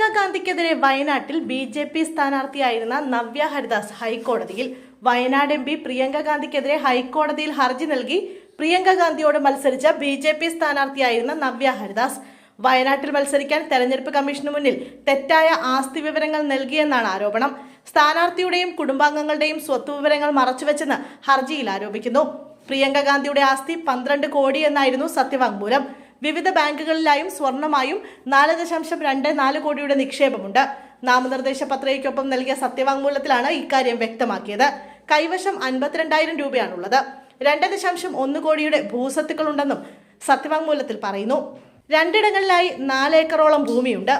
പ്രിയങ്ക ഗാന്ധിക്കെതിരെ വയനാട്ടിൽ B J P സ്ഥാനാർത്ഥിയായിരുന്ന നവ്യ ഹരിദാസ് ഹൈക്കോടതിയിൽ വയനാട് എം പി പ്രിയങ്ക ഗാന്ധിക്കെതിരെ ഹൈക്കോടതിയിൽ ഹർജി നൽകി പ്രിയങ്ക ഗാന്ധിയോട് മത്സരിച്ച ബി ജെ പി സ്ഥാനാർത്ഥിയായിരുന്ന നവ്യ ഹരിദാസ്. വയനാട്ടിൽ മത്സരിക്കാൻ തെരഞ്ഞെടുപ്പ് കമ്മീഷന് മുന്നിൽ തെറ്റായ ആസ്തി വിവരങ്ങൾ നൽകിയെന്നാണ് ആരോപണം. സ്ഥാനാർത്ഥിയുടെയും കുടുംബാംഗങ്ങളുടെയും സ്വത്ത് വിവരങ്ങൾ മറച്ചുവെച്ചെന്ന് ഹർജിയിൽ ആരോപിക്കുന്നു. പ്രിയങ്ക ഗാന്ധിയുടെ ആസ്തി പന്ത്രണ്ട് കോടി എന്നായിരുന്നു സത്യവാങ്മൂലം. വിവിധ ബാങ്കുകളിലായും സ്വർണമായും നാല് ദശാംശം രണ്ട് നാല് കോടിയുടെ നിക്ഷേപമുണ്ട്. നാമനിർദ്ദേശ പത്രികയ്ക്കൊപ്പം നൽകിയ സത്യവാങ്മൂലത്തിലാണ് ഇക്കാര്യം വ്യക്തമാക്കിയത്. കൈവശം അൻപത്തിരണ്ടായിരം രൂപയാണുള്ളത്. രണ്ട് ദശാംശം ഒന്ന് കോടിയുടെ ഭൂസ്വത്തുക്കളുണ്ടെന്നും സത്യവാങ്മൂലത്തിൽ പറയുന്നു. രണ്ടിടങ്ങളിലായി നാല് ഏക്കറോളം ഭൂമിയുണ്ട്.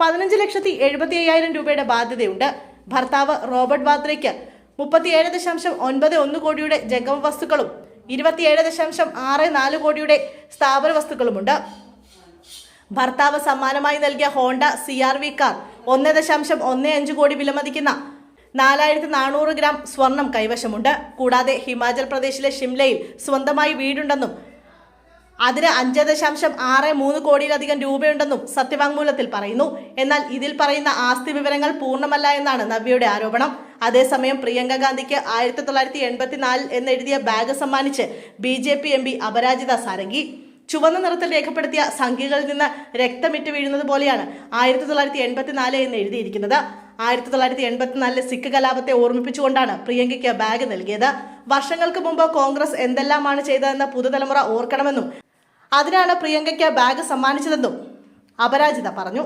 പതിനഞ്ച് ലക്ഷത്തി എഴുപത്തി അയ്യായിരം രൂപയുടെ ബാധ്യതയുണ്ട്. ഭർത്താവ് റോബർട്ട് വാദ്രയ്ക്ക് മുപ്പത്തിയേഴ് ദശാംശം ഒൻപത് ഒന്ന് കോടിയുടെ ജംഗമ വസ്തുക്കളും ഇരുപത്തിയേഴ് ദശാംശം ആറ് നാല് കോടിയുടെ സ്ഥാപന വസ്തുക്കളുമുണ്ട്. ഭർത്താവ് സമ്മാനമായി നൽകിയ Honda C R V car ഒന്ന് ദശാംശം ഒന്ന് അഞ്ച് കോടി വിലമതിക്കുന്ന നാലായിരത്തി നാനൂറ് ഗ്രാം സ്വർണം കൈവശമുണ്ട്. കൂടാതെ ഹിമാചൽ പ്രദേശിലെ ഷിംലയിൽ സ്വന്തമായി വീടുണ്ടെന്നും അതിന് അഞ്ച് ദശാംശം ആറ് മൂന്ന് കോടിയിലധികം രൂപയുണ്ടെന്നും സത്യവാങ്മൂലത്തിൽ പറയുന്നു. എന്നാൽ ഇതിൽ പറയുന്ന ആസ്തി വിവരങ്ങൾ പൂർണമല്ല എന്നാണ് നവ്യയുടെ ആരോപണം. അതേസമയം പ്രിയങ്ക ഗാന്ധിക്ക് ആയിരത്തി തൊള്ളായിരത്തി എൺപത്തിനാലിൽ എന്നെഴുതിയ ബാഗ് സമ്മാനിച്ച് B J P M P Aparajita Sarangi. ചുവന്ന നിറത്തിൽ രേഖപ്പെടുത്തിയ സംഖ്യകളിൽ നിന്ന് രക്തമിറ്റ് വീഴുന്നത് പോലെയാണ് ആയിരത്തി തൊള്ളായിരത്തി എൺപത്തിനാല് എന്ന് എഴുതിയിരിക്കുന്നത്. ആയിരത്തി തൊള്ളായിരത്തി എൺപത്തിനാലിലെ സിഖ് കലാപത്തെ ഓർമ്മിപ്പിച്ചുകൊണ്ടാണ് പ്രിയങ്കയ്ക്ക് ബാഗ് നൽകിയത്. വർഷങ്ങൾക്ക് മുമ്പ് കോൺഗ്രസ് എന്തെല്ലാമാണ് ചെയ്തതെന്ന് പുതുതലമുറ ഓർക്കണമെന്നും അതിനാണ് പ്രിയങ്കയ്ക്ക് ബാഗ് സമ്മാനിച്ചതെന്നും അപരാജിത പറഞ്ഞു.